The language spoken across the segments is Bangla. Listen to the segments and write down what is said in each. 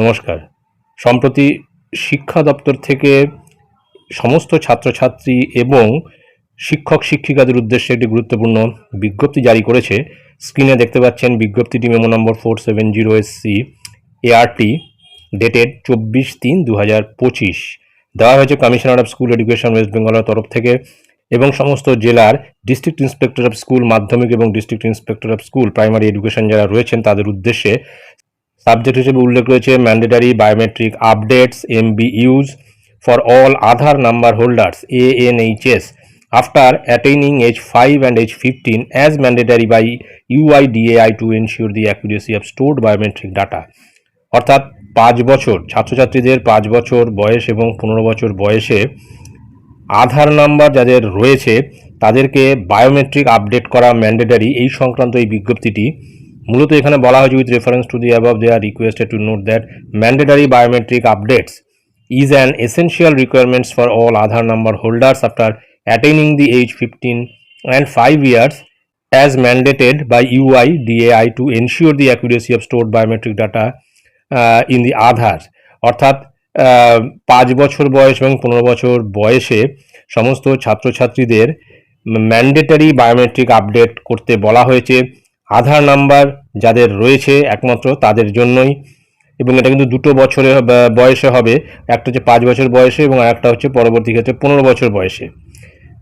নমস্কার। সম্প্রতি শিক্ষা দপ্তর থেকে সমস্ত ছাত্রছাত্রী এবং শিক্ষক শিক্ষিকাদের উদ্দেশ্যে একটি গুরুত্বপূর্ণ বিজ্ঞপ্তি জারি করেছে। স্ক্রিনে দেখতে পাচ্ছেন বিজ্ঞপ্তিটি memo number four seven zero S C ART dated চব্বিশ তিন দু হাজার পঁচিশ। দেওয়া হয়েছে commissioner of school education west বেঙ্গলের তরফ থেকে এবং সমস্ত জেলার ডিস্ট্রিক্ট ইন্সপেক্টর অফ স্কুল, মাধ্যমিক এবং district inspector of school, primary education যারা রয়েছেন তাদের উদ্দেশ্যে সাবজেক্ট হিসেবে উল্লেখ রয়েছে mandatory biometric updates M B U for all Aadhaar number holders A N H S after attaining age five and age fifteen as mandatory by UIDAI to ensure the accuracy of stored biometric data অর্থাৎ পাঁচ বছর, ছাত্রছাত্রীদের পাঁচ বছর বয়স এবং পনেরো বছর বয়সে আধার নাম্বার যাদের রয়েছে, তাদেরকে বায়োমেট্রিক আপডেট করা ম্যান্ডেটারি এই সংক্রান্ত এই বিজ্ঞপ্তিটি মূলত এখানে বলা হয়েছে with reference to the above they are requested to note that mandatory biometric updates is an essential requirements for all Aadhaar number holders after attaining the age fifteen and five years as mandated by UIDAI to ensure the accuracy of store biometric data in the Aadhaar অর্থাৎ পাঁচ বছর বয়স এবং পনেরো বছর বয়সে সমস্ত ছাত্রছাত্রীদের ম্যান্ডেটারি বায়োমেট্রিক আপডেট করতে বলা হয়েছে। আধার নাম্বার যাদের রয়েছে একমাত্র তাদের জন্যই। এবং এটা কিন্তু দুটো বছরে বয়সে হবে। একটা হচ্ছে পাঁচ বছর বয়সে এবং আরেকটা হচ্ছে পরবর্তী ক্ষেত্রে পনেরো বছর বয়সে।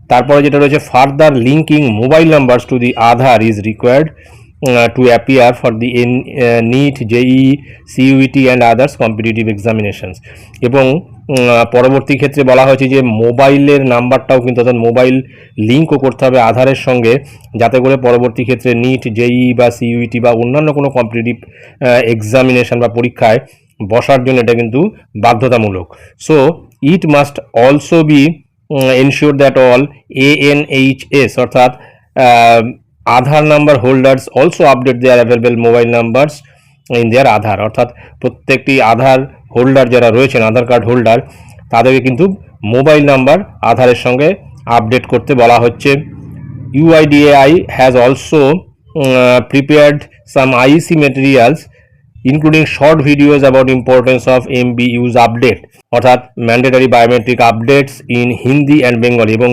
তারপরে যেটা রয়েছে further linking mobile numbers to the Aadhaar is required to appear for the N NEET JEE CUET and others competitive examinations এবং পরবর্তী ক্ষেত্রে বলা হয়েছে যে মোবাইলের নাম্বারটাও কিন্তু অর্থাৎ মোবাইল লিঙ্কও করতে হবে আধারের সঙ্গে, যাতে করে পরবর্তী ক্ষেত্রে নিট, জেই বা সিইউটি বা অন্যান্য কোনো কম্পিটিটিভ এক্সামিনেশন বা পরীক্ষায় বসার জন্য এটা কিন্তু বাধ্যতামূলক। So it must also be ensure that all A N H S অর্থাৎ Aadhaar number holders also update their available mobile numbers in their Aadhaar. অর্থাৎ প্রত্যেকটি আধার হোল্ডার যারা রয়েছেন, আধার কার্ড হোল্ডার, তাদেরকে কিন্তু মোবাইল নাম্বার আধারের সঙ্গে আপডেট করতে বলা হচ্ছে। UIDAI has also prepared some IEC IEC including short videos about importance of M B use update অর্থাৎ mandatory biometric updates in Hindi and Bengali এবং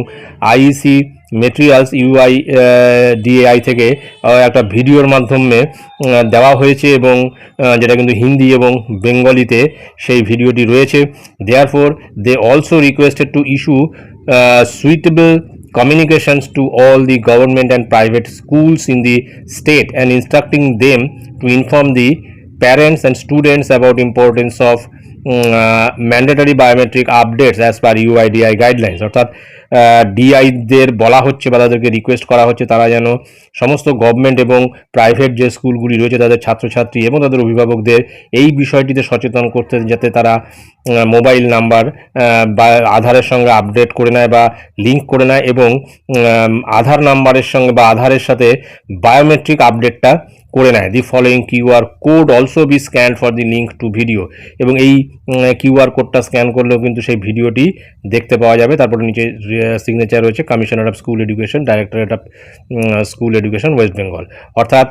আইইসি মেটেরিয়ালস ইউআই ডিএআই থেকে একটা ভিডিওর মাধ্যমে দেওয়া হয়েছে এবং যেটা কিন্তু হিন্দি এবং বেঙ্গলিতে সেই ভিডিওটি রয়েছে। Therefore they also requested to issue suitable communications to all the government and private schools in the state and instructing them to inform the parents and students about importance of mandatory biometric updates as per UIDI guidelines. অর্থাৎ ডিআইদের বলা হচ্ছে বা তাদেরকে রিকোয়েস্ট করা হচ্ছে তারা যেন সমস্ত গভর্নমেন্ট এবং প্রাইভেট যে স্কুলগুলি রয়েছে তাদের ছাত্রছাত্রী এবং তাদের অভিভাবকদের এই বিষয়টিতে সচেতন করতে যাতে তারা মোবাইল নাম্বার বা আধারের সঙ্গে আপডেট করে নেয় বা লিঙ্ক করে নেয় এবং আধার নাম্বারের সঙ্গে বা আধারের সাথে বায়োমেট্রিক আপডেটটা করে নেয়। The following QR code also be scan for the link to video এবং এই কিউআর কোডটা স্ক্যান করলেও কিন্তু সেই ভিডিওটি দেখতে পাওয়া যাবে। তারপরে নিচে সিগনেচার রয়েছে commissioner of school education directorate of school education West Bengal অর্থাৎ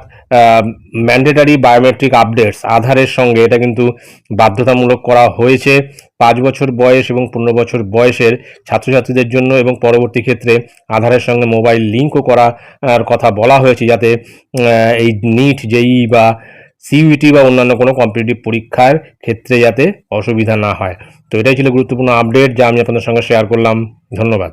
ম্যান্ডেটারি বায়োমেট্রিক আপডেটস আধারের সঙ্গে এটা কিন্তু বাধ্যতামূলক করা হয়েছে। পাঁচ বছর বয়স এবং পনেরো বছর বয়সের ছাত্রছাত্রীদের জন্য এবং পরবর্তী ক্ষেত্রে আধারের সঙ্গে মোবাইল লিঙ্কও করার কথা বলা হয়েছে যাতে এই নিট, জেই বা সিইউটি বা অন্যান্য কোনো কম্পিটিটিভ পরীক্ষার ক্ষেত্রে যাতে অসুবিধা না হয়। তো এটাই ছিল গুরুত্বপূর্ণ আপডেট যা আমি আপনাদের সঙ্গে শেয়ার করলাম। ধন্যবাদ।